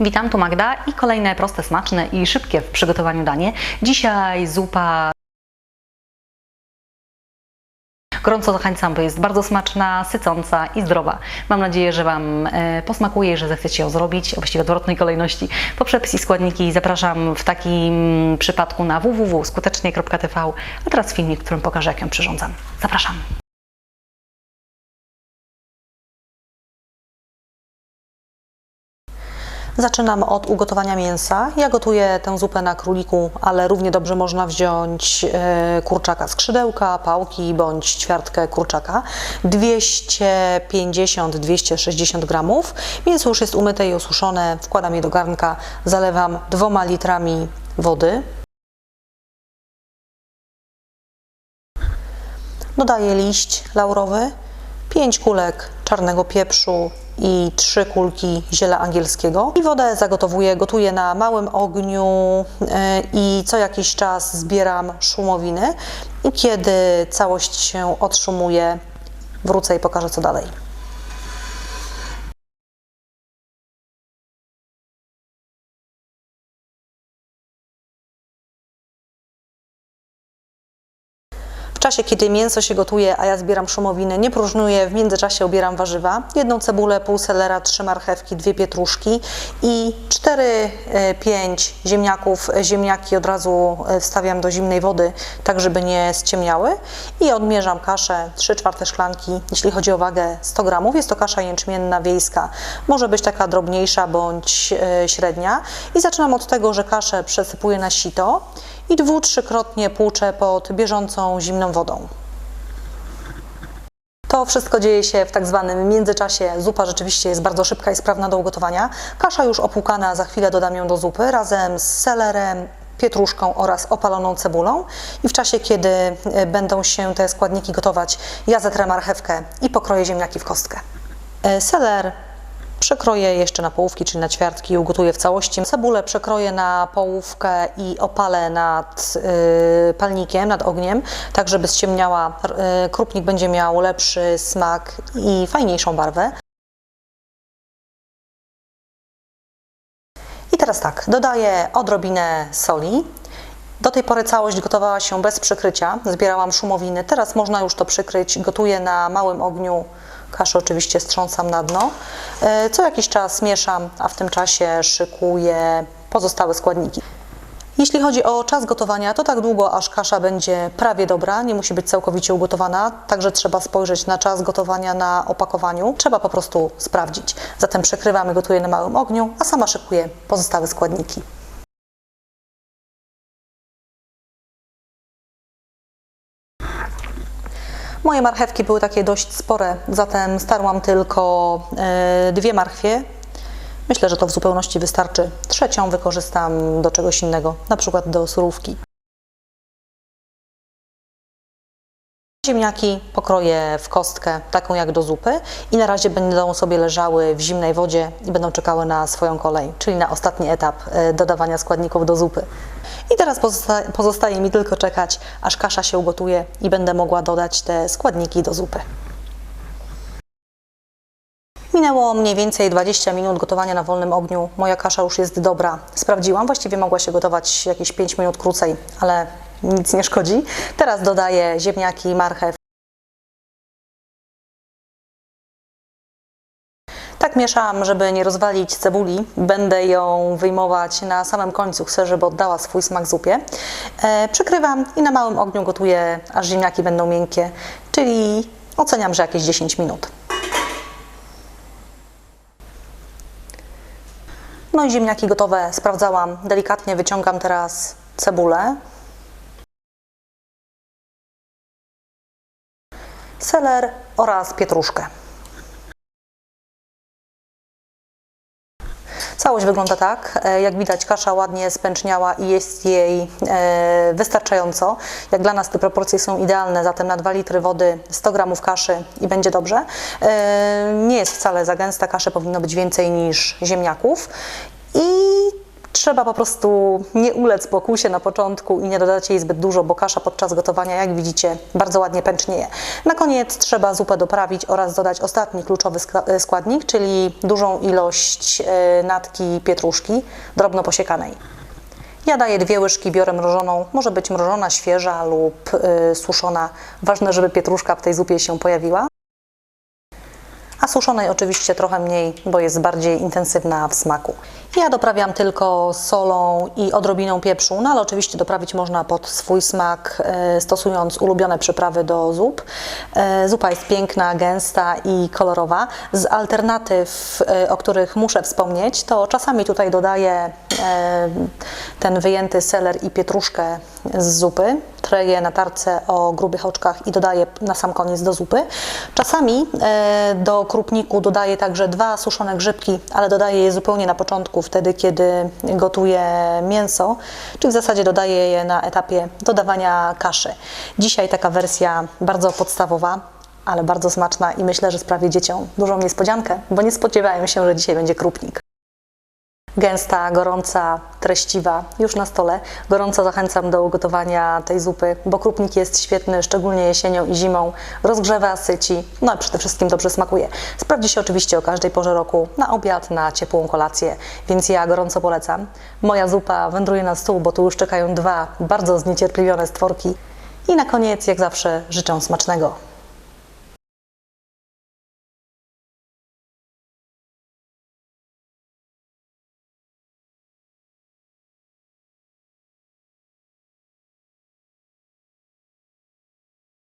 Witam, tu Magda i kolejne proste, smaczne i szybkie w przygotowaniu danie. Dzisiaj zupa. Gorąco zachęcam, bo jest bardzo smaczna, sycąca i zdrowa. Mam nadzieję, że Wam e, posmakuje że zechcecie ją zrobić, właściwie w odwrotnej kolejności. Po przepis i składniki zapraszam w takim przypadku na www.skutecznie.tv, a teraz filmik, w którym pokażę, jak ją przyrządzam. Zapraszam. Zaczynam od ugotowania mięsa. Ja gotuję tę zupę na króliku, ale równie dobrze można wziąć e, kurczaka skrzydełka, pałki bądź ćwiartkę kurczaka. 250-260 gramów. Mięso już jest umyte i osuszone. Wkładam je do garnka, zalewam dwoma litrami wody. Dodaję liść laurowy, 5 kulek czarnego pieprzu i 3 kulki ziela angielskiego. I wodę zagotowuję, gotuję na małym ogniu e, i co jakiś czas zbieram szumowiny. I kiedy całość się odszumuje, wrócę i pokażę co dalej. Czasie, kiedy mięso się gotuje, a ja zbieram szumowiny, nie próżnuję, w międzyczasie ubieram warzywa. Jedną cebulę, pół selera, trzy marchewki, dwie pietruszki i 4-5 ziemniaków. Ziemniaki od razu e, wstawiam do zimnej wody, tak żeby nie ściemniały. I odmierzam kaszę 3 czwarte szklanki. Jeśli chodzi o wagę 100 gramów, jest to kasza jęczmienna wiejska. Może być taka drobniejsza bądź e, średnia. I zaczynam od tego, że kaszę przesypuję na sito i dwu, trzykrotnie płuczę pod bieżącą zimną wodą. To wszystko dzieje się w tak zwanym międzyczasie. Zupa rzeczywiście jest bardzo szybka i sprawna do ugotowania. Kasza już opłukana, za chwilę dodam ją do zupy razem z selerem, pietruszką oraz opaloną cebulą. I w czasie, kiedy e, będą się te składniki gotować, ja zetrę marchewkę i pokroję ziemniaki w kostkę. E, Seler Przekroję jeszcze na połówki, czyli na ćwiartki i ugotuję w całości. Cebulę przekroję na połówkę i opalę nad y, palnikiem, nad ogniem, tak żeby ściemniała. Y, krupnik będzie miał lepszy smak i fajniejszą barwę. I teraz tak, dodaję odrobinę soli. Do tej pory całość gotowała się bez przykrycia, zbierałam szumowiny. Teraz można już to przykryć. Gotuję na małym ogniu. Kaszę oczywiście strząsam na dno. E, Co jakiś czas mieszam, a w tym czasie szykuję pozostałe składniki. Jeśli chodzi o czas gotowania, to tak długo, aż kasza będzie prawie dobra, nie musi być całkowicie ugotowana, także trzeba spojrzeć na czas gotowania na opakowaniu. Trzeba po prostu sprawdzić. Zatem przekrywamy, gotuję na małym ogniu, a sama szykuję pozostałe składniki. Moje marchewki były takie dość spore, zatem starłam tylko e, dwie marchwie. Myślę, że to w zupełności wystarczy. Trzecią wykorzystam do czegoś innego, na przykład do surówki. Ziemniaki pokroję w kostkę, taką jak do zupy i na razie będą sobie leżały w zimnej wodzie i będą czekały na swoją kolej, czyli na ostatni etap e, dodawania składników do zupy. I teraz pozosta pozostaje mi tylko czekać, aż kasza się ugotuje i będę mogła dodać te składniki do zupy. Minęło mniej więcej 20 minut gotowania na wolnym ogniu. Moja kasza już jest dobra. Sprawdziłam, właściwie mogła się gotować jakieś 5 minut krócej, ale nic nie szkodzi. Teraz dodaję ziemniaki, marchew. Tak mieszam, żeby nie rozwalić cebuli. Będę ją wyjmować na samym końcu. Chcę, żeby oddała swój smak zupie. E, przykrywam i na małym ogniu gotuję, aż ziemniaki będą miękkie, czyli oceniam, że jakieś 10 minut. No i ziemniaki gotowe sprawdzałam. Delikatnie wyciągam teraz cebulę. Seler oraz pietruszkę. Całość wygląda tak. E, Jak widać, kasza ładnie spęczniała i jest jej e, wystarczająco. Jak dla nas te proporcje są idealne, zatem na 2 litry wody 100 gramów kaszy i będzie dobrze. E, Nie jest wcale za gęsta, kaszy powinno być więcej niż ziemniaków. Trzeba po prostu nie ulec pokusie na początku i nie dodać jej zbyt dużo, bo kasza podczas gotowania, jak widzicie, bardzo ładnie pęcznieje. Na koniec trzeba zupę doprawić oraz dodać ostatni kluczowy e, składnik, czyli dużą ilość e, natki pietruszki drobno posiekanej. Ja daję dwie łyżki, biorę mrożoną, może być mrożona, świeża lub y, suszona. Ważne, żeby pietruszka w tej zupie się pojawiła. A suszonej oczywiście trochę mniej, bo jest bardziej intensywna w smaku. Ja doprawiam tylko solą i odrobiną pieprzu, no ale oczywiście doprawić można pod swój smak, e, stosując ulubione przyprawy do zup. E, Zupa jest piękna, gęsta i kolorowa. Z alternatyw, e, o których muszę wspomnieć, to czasami tutaj dodaję ten wyjęty seler i pietruszkę z zupy. Treję na tarce o grubych oczkach i dodaję na sam koniec do zupy. Czasami e, do krupniku dodaję także dwa suszone grzybki, ale dodaję je zupełnie na początku, wtedy kiedy gotuję mięso, czy w zasadzie dodaję je na etapie dodawania kaszy. Dzisiaj taka wersja bardzo podstawowa, ale bardzo smaczna i myślę, że sprawi dzieciom dużą niespodziankę, bo nie spodziewają się, że dzisiaj będzie krupnik. Gęsta, gorąca, treściwa, już na stole. Gorąco zachęcam do ugotowania tej zupy, bo krupnik jest świetny, szczególnie jesienią i zimą. Rozgrzewa, syci, no i przede wszystkim dobrze smakuje. Sprawdzi się oczywiście o każdej porze roku, na obiad, na ciepłą kolację, więc ja gorąco polecam. Moja zupa wędruje na stół, bo tu już czekają dwa bardzo zniecierpliwione stworki. I na koniec, jak zawsze, życzę smacznego.